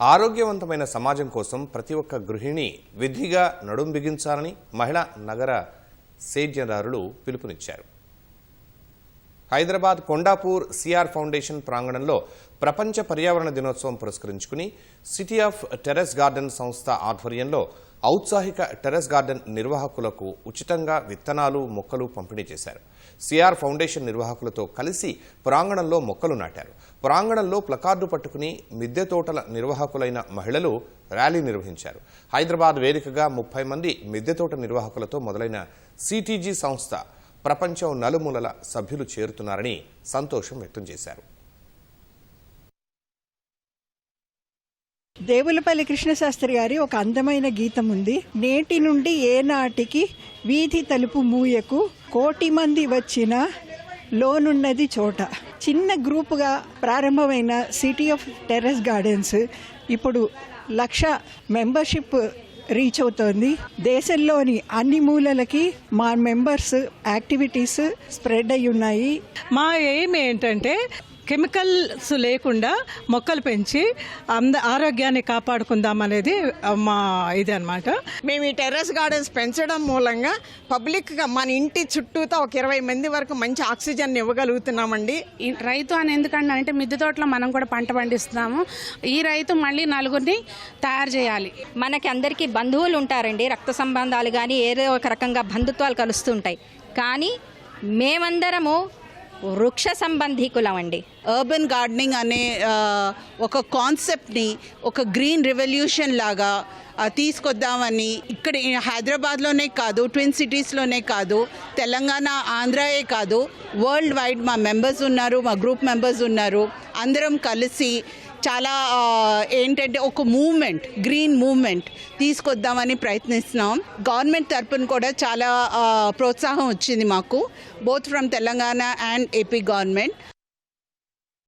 ఆరోగ్యవంతమైన సమాజం కోసం ప్రతి ఒక్క గృహిణి విధిగా నడుం బిగించాలని మహిళా నగర సేద్యదారులు పిలుపునిచ్చారు. హైదరాబాద్ కొండాపూర్ సిఆర్ ఫౌండేషన్ ప్రాంగణంలో ప్రపంచ పర్యావరణ దినోత్సవం పురస్కరించుకుని సిటీ ఆఫ్ టెర్రస్ గార్డెన్ సంస్థ ఆధ్వర్యంలో ఔత్సాహిక టెర్రస్ గార్డెన్ నిర్వాహకులకు ఉచితంగా విత్తనాలు మొక్కలు పంపిణీ చేశారు. సిఆర్ ఫౌండేషన్ నిర్వాహకులతో కలిసి ప్రాంగణంలో మొక్కలు నాటారు. ప్రాంగణంలో ప్లకార్డు పట్టుకుని మిద్దె తోటల నిర్వాహకులైన మహిళలు ర్యాలీ నిర్వహించారు. హైదరాబాద్ వేదికగా ముప్పై మంది మిద్దె తోట నిర్వాహకులతో మొదలైన సిటీజీ సంస్థ ప్రపంచం నలుమూలల సభ్యులు చేరుతున్నారని సంతోషం వ్యక్తం చేశారు. దేవులపల్లి కృష్ణశాస్త్రి గారి ఒక అందమైన గీతం ఉంది. నేటి నుండి ఏనాటికి వీధి తలుపు మూయకు కోటి మంది వచ్చిన లోనున్నది చోట. చిన్న గ్రూపుగా ప్రారంభమైన సిటీ ఆఫ్ టెర్రస్ గార్డెన్స్ ఇప్పుడు లక్ష మెంబర్షిప్ రీచ్ అవుతోంది. దేశంలోని అన్ని మూలలకి మా మెంబర్స్ యాక్టివిటీస్ స్ప్రెడ్ అయి ఉన్నాయి మా ఎయిమ్ ఏంటంటే కెమికల్స్ లేకుండా మొక్కలు పెంచి అంద ఆరోగ్యాన్ని కాపాడుకుందాం అనేది మా ఇది అనమాట మేము ఈ టెర్రస్ గార్డెన్స్ పెంచడం మూలంగా పబ్లిక్గా మన ఇంటి చుట్టూతో ఒక ఇరవై మంది వరకు మంచి ఆక్సిజన్ ఇవ్వగలుగుతున్నామండి. ఈ రైతు అని ఎందుకంటే అంటే మిద్దె తోటలో మనం కూడా పంట పండిస్తున్నాము. ఈ రైతు మళ్ళీ నలుగురిని తయారు చేయాలి. మనకి అందరికీ బంధువులు ఉంటారండి. రక్త సంబంధాలు కానీ ఏదో ఒక రకంగా బంధుత్వాలు కలుస్తుంటాయి. కానీ మేమందరము వృక్ష సంబంధీకులం అండి అర్బన్ గార్డెనింగ్ అనే ఒక కాన్సెప్ట్ని ఒక గ్రీన్ రెవల్యూషన్ లాగా తీసుకొద్దామని ఇక్కడ హైదరాబాద్లోనే కాదు ట్విన్ సిటీస్లోనే కాదు తెలంగాణ ఆంధ్రాయే కాదు వరల్డ్ వైడ్ మా మెంబర్స్ ఉన్నారు మా గ్రూప్ మెంబర్స్ ఉన్నారు అందరం కలిసి చాలా ఏంటంటే ఒక మూమెంట్ గ్రీన్ మూమెంట్ తీసుకొద్దామని ప్రయత్నిస్తున్నాం. గవర్నమెంట్ తరపున కూడా చాలా ప్రోత్సాహం వచ్చింది మాకు both from Telangana and AP government.